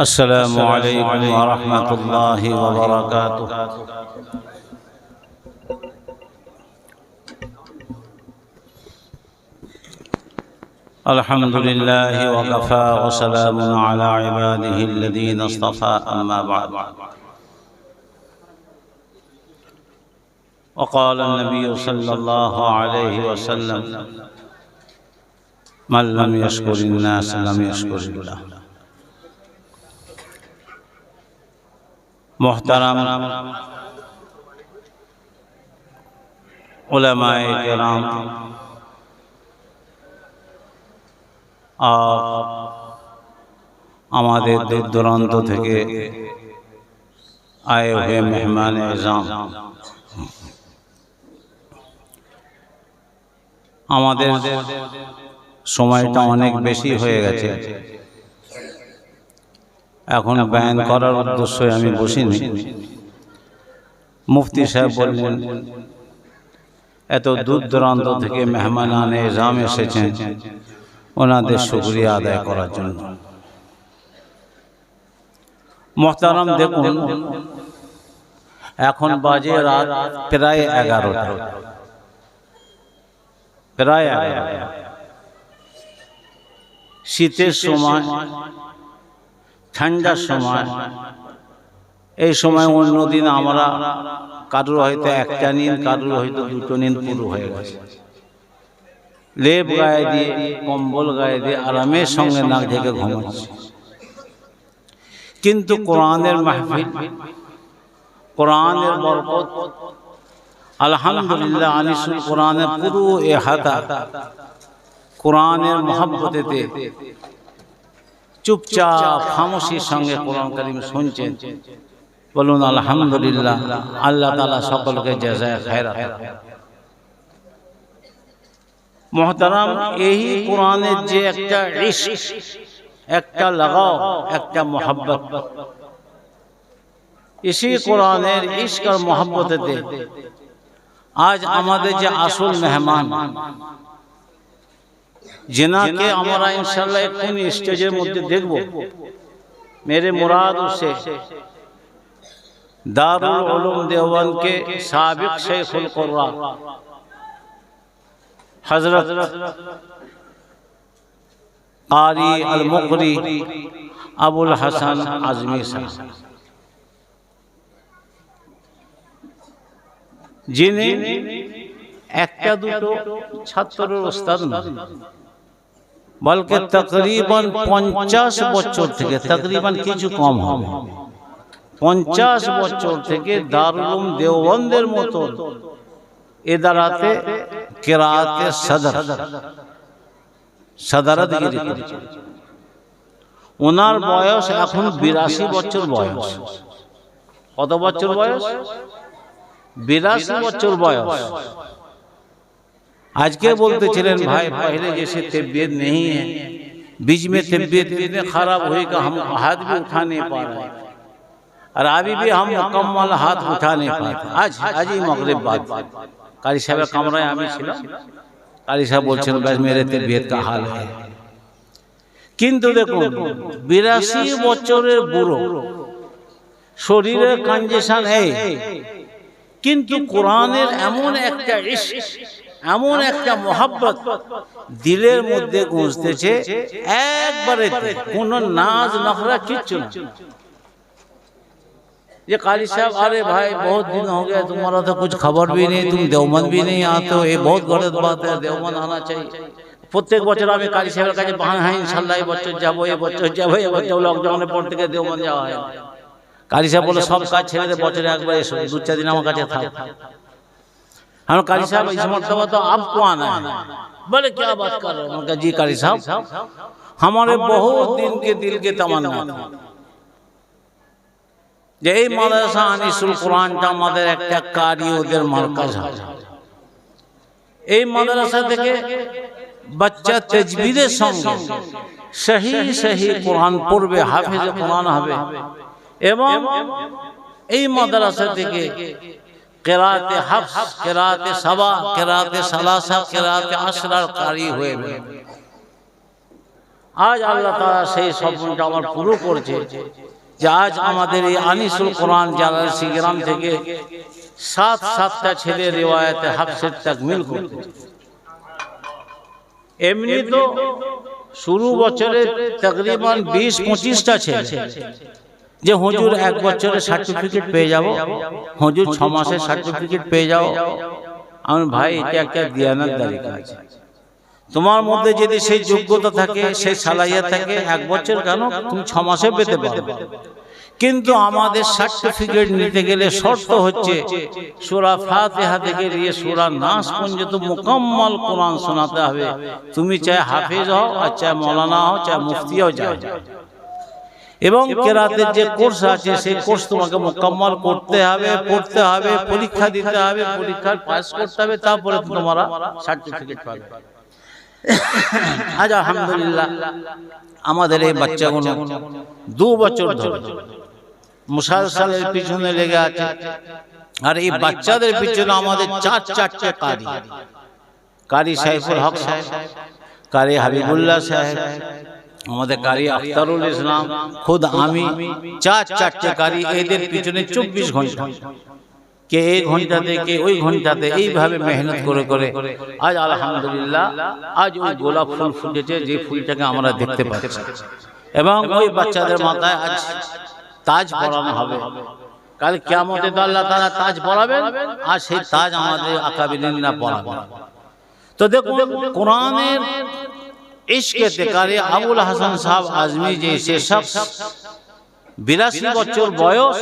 السلام عليكم ورحمة الله وبركاته. الحمد لله وكفى وسلام على عباده الذين اصطفى أما بعد. وقال النبي صلى الله عليه وسلم من لم يشكر الناس لم يشكر الله. মোহতারাম ওলামায় আমাদের দূর দূরান্ত থেকে আয়ে হয়ে মেহমান আমাদের সময়টা অনেক বেশি হয়ে গেছে। এখন ব্যায়াম করার উদ্দেশ্যে আমি বসিনি। মুফতি সাহেব বললেন এত দূর দূরান্ত থেকে মেহমান আনে এজাম এসেছেন। ওনাদের শুক্রিয়া আদায় করার জন্য। মোহতারাম দেখুন এখন বাজে রাত প্রায় এগারোটা। প্রায় এগারোটা। শীতের সময় ঠান্ডার সময়। এই সময় অন্যদিন আমরা কারুর হয়তো একটা নিন কারুর হয়তো দুটো নিন পুরো হয়ে গেছে। লেপ গায়ে দিয়ে কম্বল গায়ে দিয়ে আরামের সঙ্গে নাক ঢেকে ঘুমাচ্ছে। কিন্তু কোরআনের মাহফিল কোরআনের বরকত। আলহামদুলিল্লাহ আনিসুল কোরআনের পুরো এ হাতা। কোরআনের মহাব্বতেতে চুপচাপ খামোশির সঙ্গে কোরআন করিম শুনছেন। বলুন আলহামদুলিল্লাহ। আল্লাহ তালা সকলকে জাজায় খায়রা মহতারাম এই কোরআনের যে একটা একটা লাগাও একটা মোহাব্বত। ইসি কোরআনের ইশক আর মোহাব্বতেতে আজ আমাদের যে আসল মেহমান জেনাকে আমরা ইনশাল্লাহ কোন স্টেজের মধ্যে দেখব। মেরে মুরাদ সে দারুল উলুম দেওয়ানকে সাবেক শেখুল কোরআন হযরত আরি আল মুকরি আবুল হাসান আজমি সাহেব। যিনি একটা দুটো ছাত্রের ওস্তাদ না বলকে তকরিবান পঞ্চাশ বছর থেকে, তকরিবান কিছু কম হবে। পঞ্চাশ বছর থেকে দারুলুম দেওবন্দের মতো। এদারাতে কেরাতে সদর। সদরতগিরি ওনার বয়স এখন বিরাশি বছর বয়স। কত বছর বয়স? বিরাশি বছর বয়স। आज के बोलते चले भाई पहले जैसे तबीयत नहीं है बीच में तबीयत इतने खराब हुई कि हम हाथ भी उठा नहीं पा रहे और अभी भी हम मुकम्मल हाथ उठा नहीं पाते आज आज ही मगरब बात কারি সাহেবের কামরায় আমি ছিলাম কারি সাহেব বলছেন ব্যাস মেরে তবিয়ত কা হাল হয় কিন্তু দেখুন বিরাশি বছরের বুড়ো শরীরের কনজেশন এই কিন্তু কোরআনের এমন একটা ইশক এমন একটা মহাব্বত দিলের মধ্যে গুঁজতেছে একবারে কোন নাজ নখরা কিচ্ছু না ये कारी साहब अरे भाई बहुत दिन हो गया तुम्हारा तो कुछ खबर भी नहीं तुम देवमन भी नहीं आते हो ये बहुत गलत बात है देवमन आना चाहिए প্রত্যেক বছর আমি কালী সাহেবের কাছে বাহান হ্যাঁ ইনশাল্লাহ এই বছর যাবো এই বছর যাবো এই বছর লকডাউনের পর থেকে দেওমন যাওয়া হয় কালী সাহেব বলে সব কাজ ছেড়ে দে বছরে একবার এসো দু চার দিন আমার কাছে থাক हम कारी साहब इस मरतबा तो आपको आना है बोले क्या बात कर रहे हो मैं जी कारी साहब हमारे बहुत दिन के दिल के तमन्ना था যে এই মাদ্রাসা আনিসুল কোরআনটা আমাদের একটা কারি ওদের মার্কাজ হয় এই মাদ্রাসা থেকে বাচ্চা তেজবিদের সঙ্গে সহি সহি কোরআন পড়বে হাফেজে কোরআন হবে এবং এই মাদ্রাসা থেকে কেরাতে হাফস কেরাতে সাবা কেরাতে সালাসা কেরাতে আশরার কারি হয়ে আজ আল্লাহ তাআলা সেই স্বপ্নটা আমার পুরো করছে যে আজ আমাদের এই আনিসুল কোরআন জালালসি গ্রাম থেকে সাত সাতটা ছেলে রেওয়ায়তে হাফসের তাকমিল করতে এমনি তো শুরু বছরে তকরিবান বিশ পঁচিশটা ছেলে। যে হুজুর এক বছরের সার্টিফিকেট পেয়ে যাব। হুজুর ছ মাসের সার্টিফিকেট পেয়ে যাও আমার ভাই এটা একটা দিয়ানার দাঁড়ি আছে। তোমার মধ্যে যদি সেই যোগ্যতা থাকে সেই সালাইয়া থাকে এক বছর কেন? তুমি ছ মাসে পেতে পারবে কিন্তু আমাদের সার্টিফিকেট নিতে গেলে শর্ত হচ্ছে সুরা ফাতিহা থেকে নিয়ে সুরা নাস পর্যন্ত মোকাম্মল কোরআন শোনাতে হবে। তুমি চাই হাফেজ হও আর চাই মৌলানা হও চাই মুফতি হও যাও এবং কেরাতের যে কোর্স আছে সেই কোর্স তোমাকে মোকাম্মল করতে হবে পড়তে হবে পরীক্ষা দিতে হবে পরীক্ষার পাস করতে হবে তারপরে তোমরা সার্টিফিকেট পাবে। আজ আলহামদুলিল্লাহ। আমাদের এই বাচ্চাগুলো দু বছর ধরে মুসালসালের পিছনে লেগে আছে। আর এই বাচ্চাদের পিছনে আমাদের চার চারটে কারি। কারি। সাইফুল হক সাহেব। কারি হাবিবুল্লাহ সাহেব। আমাদের কারি আখতারুল ইসলাম, খুদ আমি, চার চারটে কারি এদের পিছনে চব্বিশ ঘণ্টা। কে এই ঘন্টাতে, কে ওই ঘন্টাতে, এইভাবে মেহনত করে করে। আজ আলহামদুলিল্লাহ, আজ ওই গোলাপ ফুল ফুটেছে, যে ফুলটাকে আমরা দেখতে পাচ্ছি। এবং ওই বাচ্চাদের মাথায় আজ তাজ পরানো হবে। কাল কেমতে তো আল্লাহ তারা তাজ পরাবেন, আর সেই তাজ আমাদের আকাবিনা পরাবেন। তো দেখুন, কোরআনের ইশকে কারে আবুল হাসান সাহেব আজমি যে সেসব বিরাশি বছর বয়স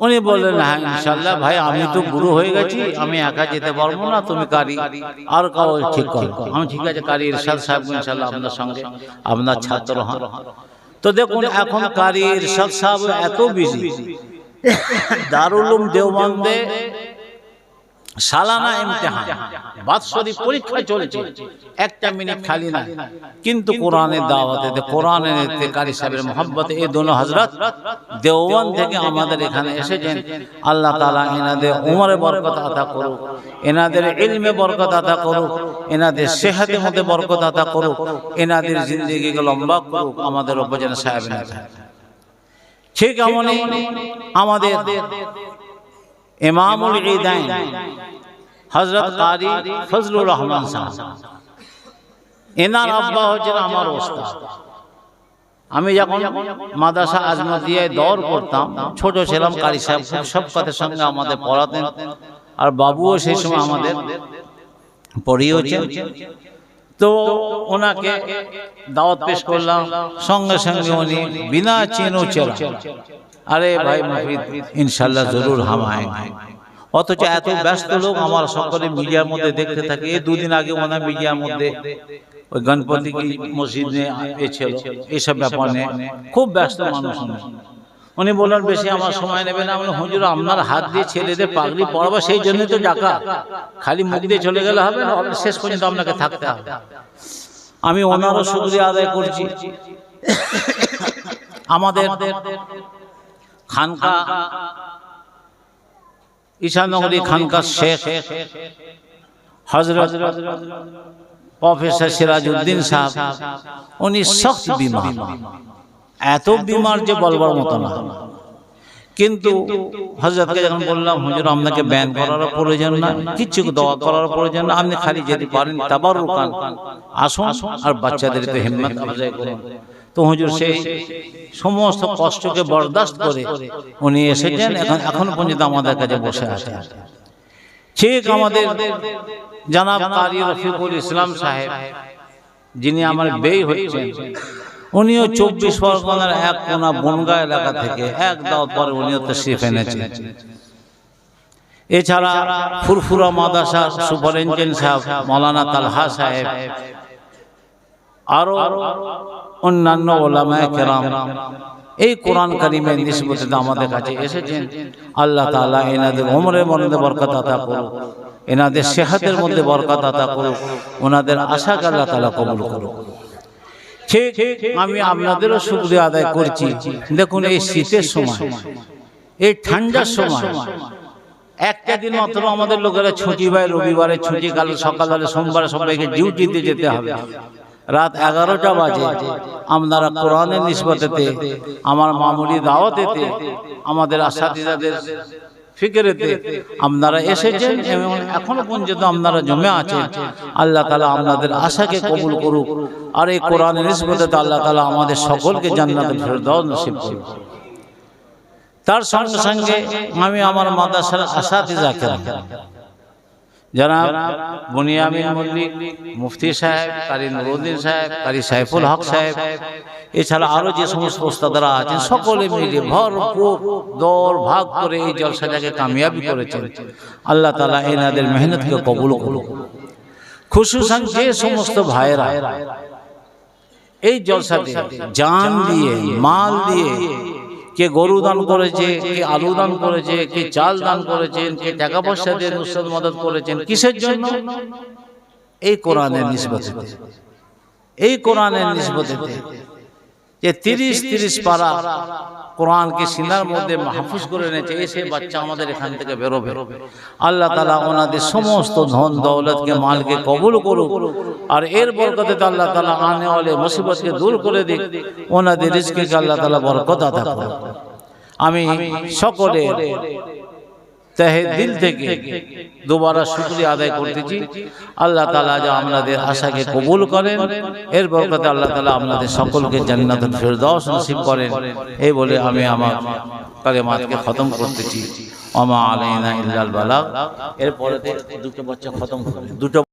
উনি বললেন হ্যাঁ ইনশাল্লাহ ভাই আমি তো গুরু হয়ে গেছি আমি একা যেতে পারব না তুমি কারি আর কাউ ঠিক করো আমি ঠিক আছে কারি ইরশাদ সাহেব ইনশাল্লাহ আপনার সঙ্গে আপনার ছাত্র হন তো দেখুন এখন কারি ইরশাদ সাহেব এত বিজি দারুলুম দেওবন্দে সালানা ইমতিহান। বাৎসরিক পরীক্ষা চলছে। একটা মিনিট খালি না কিন্তু কোরআনের দাওয়াতে কোরআনের কারি সাহেবের মোহাম্মতে এই দোনো হজরত দেওয়ান থেকে আমাদের এখানে এসেছেন। আল্লাহ তালা এনাদের উমরে বরকত আতা করুক। এনাদের ইলমে বরকত আতা করুক। এনাদের সেহাতের মধ্যে বরকত আতা করুক। এনাদের জিন্দগিকে লম্বা করুক। আমাদের উপজেলা সাহেব। ঠিক এমনই আমাদের ইমামুল ঈদাইন হযরত কারি ফজলুর রহমান সাহেব। এনার আব্বা হচ্ছেন আমার ওস্তাদ। আমি যখন মাদ্রাসা আজমদিয়ায় দৌড় করতাম ছোট ছিলাম কারি সাহেব খুব সবকতের সঙ্গে আমাদের পড়াতেন। আর বাবুও সেই সময় আমাদের পড়িয়েছেন তো ওনাকে দাওয়াত পেশ করলাম। সঙ্গে সঙ্গে উনি বিনা চেনো চেরা আরে ভাই মুফিদ ইনশাল্লাহ জরুর হাম আয়েঙ্গে অথচ এত ব্যস্ত লোক আমার সকলে মিডিয়ার মধ্যে দেখতে থাকে। এই দুদিন আগে ওনার মিডিয়ার মধ্যে ওই গণপতি কি মসজিদে এছিল এইসব ব্যাপার নিয়ে খুব ব্যস্ত মানুষ। উনি। উনি বললেন বেশি আমার সময় নেবে না। আমি হুজুর আপনার হাত দিয়ে ছেলেদের পাগড়ি পড়াবো সেই জন্যই তো ডাকা খালি মুখ দিয়ে চলে গেলে হবে না শেষ পর্যন্ত আপনাকে থাকতে হবে। আমি ওনারও শুক্রিয়া আদায় করছি। আমাদের খানকা। ঈশানগরী খানকা শেখ। হজরত প্রফেসর সিরাজউদ্দিন সাহেব উনি সখ্ত বিমার এত বিমার যে বলবার মতো না। কিন্তু হজরতকে যখন বললাম হুজুর আপনাকে ব্যান করার প্রয়োজন না কিছু দোয়া করার প্রয়োজন না আপনি খালি যেতে পারেন তাবার আসুন আর বাচ্চাদের তো হিম্মত আফজাই করুন। তো হুজুর সেই সমস্ত কষ্টকে বরদাস্ত করে উনি এসেছেন এখন এখন পর্যন্ত আমাদের কাছে বসে আছেন ঠিক আমাদের জানাব কারি রফিকুল ইসলাম সাহেব যিনি আমার বেই হচ্ছেন। উনিও চব্বিশ পরগনার এক কোনা বনগা এলাকা থেকে এক দাও পরে উনিও তো শিফ এনেছেন। এছাড়া ফুরফুরা মাদাসা সুপারিনটেন্ডেন্ট সাহেব মৌলানা তালহা সাহেব আরও অন্যান্য ওলামায় কেরাম এই কোরআন কারিমের নিসবতে আমাদের কাছে এসেছেন। আল্লাহ তাআলা এনাদের ওমরের মধ্যে বরকত আতা করুক, এনাদের সেহাতের মধ্যে বরকত আতা করুক, ওনাদের আশাকে আল্লাহ তাআলা কবুল করুক। ঠিক আমি আপনাদেরও শুক্রিয়া আদায় করছি। দেখুন এই শীতের সময়, এই ঠান্ডার সময়, একটা দিন মাত্র আমাদের লোকেরা ছুটি পায়, রবিবারে ছুটি, কাল সকালে সোমবারে সবাইকে ডিউটিতে যেতে হবে। রাত এগারোটা বাজে। আপনারা কোরআনের নিসবতেতে আমার মামুলি দাওয়াতেতে আমাদের আসাদিজাদের ফিকরেতে আপনারা এসেছেন এবং এখনও পর্যন্ত আপনারা জমে আছেন। আল্লাহ তালা আপনাদের আশাকে কবুল করুক। আর এই কোরআনের নিসবতে আল্লাহ তালা আমাদের সকলকে জান্নাতের ফেরদাও নসিব করুক। তার সঙ্গে সঙ্গে আমি আমার মাদাসার মাদ্রাসার আসাদিজাকে যারা বুনিয়ামিন মল্লিক, মুফতি সাহেব, কারি নুরুদ্দিন সাহেব সাইফুল হক সাহেব, এছাড়া আরও যে সমস্ত ওস্তাদারা আছেন, সকলে মিলে ভরপুর দৌড় ভাগ করে এই জলসাটাকে কামিয়াবি করেছেন। আল্লাহ তালা এনাদের মেহনতকে কবুল করুক। খুশুসান যে সমস্ত ভাইয়েরা এই জলসাতে জান দিয়ে, মাল দিয়ে কে গরু দান করেছে কে আলু দান করেছে কে চাল দান করেছেন কে টাকা পয়সা দিয়ে নুসরত মদত করেছেন কিসের জন্য? এই কোরআনের নিসবতে এই কোরআনের নিসবতে যে তিরিশ তিরিশ পারা কোরআনকে সিনার মধ্যে মাহফুজ করে এনেছে এসে বাচ্চা আমাদের এখান থেকে বেরোবে। আল্লাহ তালা ওনাদের সমস্ত ধন দৌলতকে মালকে কবুল করুক। আর এর বরকতে আল্লাহ তালা আনে ওয়ালে মুসিবতকে দূর করে দিক। ওনাদের রিজকে আল্লাহ তালা বরকত আদা করুক। আমি সকলে তেহে দিল থেকে দুবারা শুক্রিয়া আদায় করতেছি আল্লাহ তালা যা আমাদের আশাকে কবুল করেন এর বরকতে আল্লাহ তালা আপনাদের সকলকে জান্নাত ফেরদাস নসিব করেন। এই বলে আমি আমার কালেমাতকে খতম করতেছি অমা আলাইনা ইল্লাল বালাগ। এরপরে দুটো বাচ্চা খতম দুটো